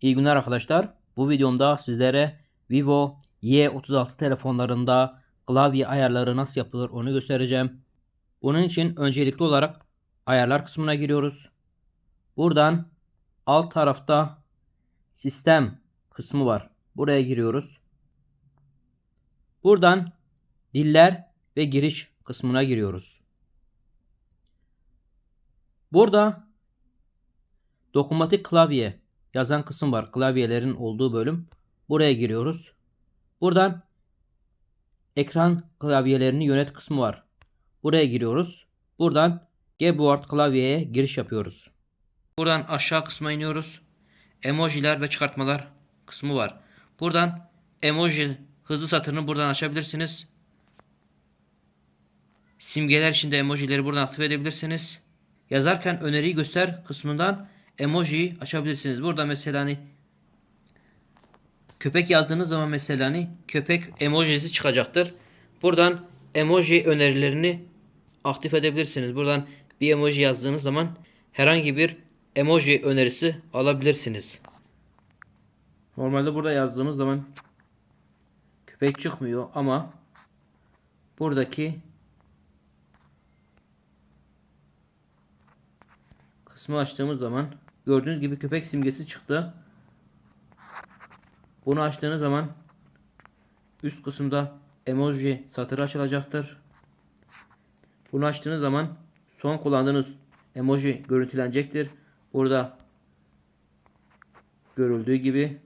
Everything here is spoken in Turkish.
İyi günler arkadaşlar. Bu videomda sizlere Vivo Y36 telefonlarında klavye ayarları nasıl yapılır onu göstereceğim. Bunun için öncelikli olarak ayarlar kısmına giriyoruz. Buradan alt tarafta sistem kısmı var. Buraya giriyoruz. Buradan diller ve giriş kısmına giriyoruz. Burada dokunmatik klavye yazan kısım var. Klavyelerin olduğu bölüm. Buraya giriyoruz. Buradan ekran klavyelerini yönet kısmı var. Buraya giriyoruz. Buradan Gboard klavyeye giriş yapıyoruz. Buradan aşağı kısma iniyoruz. Emojiler ve çıkartmalar kısmı var. Buradan emoji hızlı satırını buradan açabilirsiniz. Simgeler için de emojileri buradan aktif edebilirsiniz. Yazarken öneriyi göster kısmından emojiyi açabilirsiniz. Burada mesela hani köpek yazdığınız zaman mesela hani köpek emojisi çıkacaktır. Buradan emoji önerilerini aktif edebilirsiniz. Buradan bir emoji yazdığınız zaman herhangi bir emoji önerisi alabilirsiniz. Normalde burada yazdığımız zaman köpek çıkmıyor ama buradaki kısmı açtığımız zaman gördüğünüz gibi köpek simgesi çıktı. Bunu açtığınız zaman üst kısımda emoji satırı açılacaktır. Bunu açtığınız zaman son kullandığınız emoji görüntülenecektir. Burada görüldüğü gibi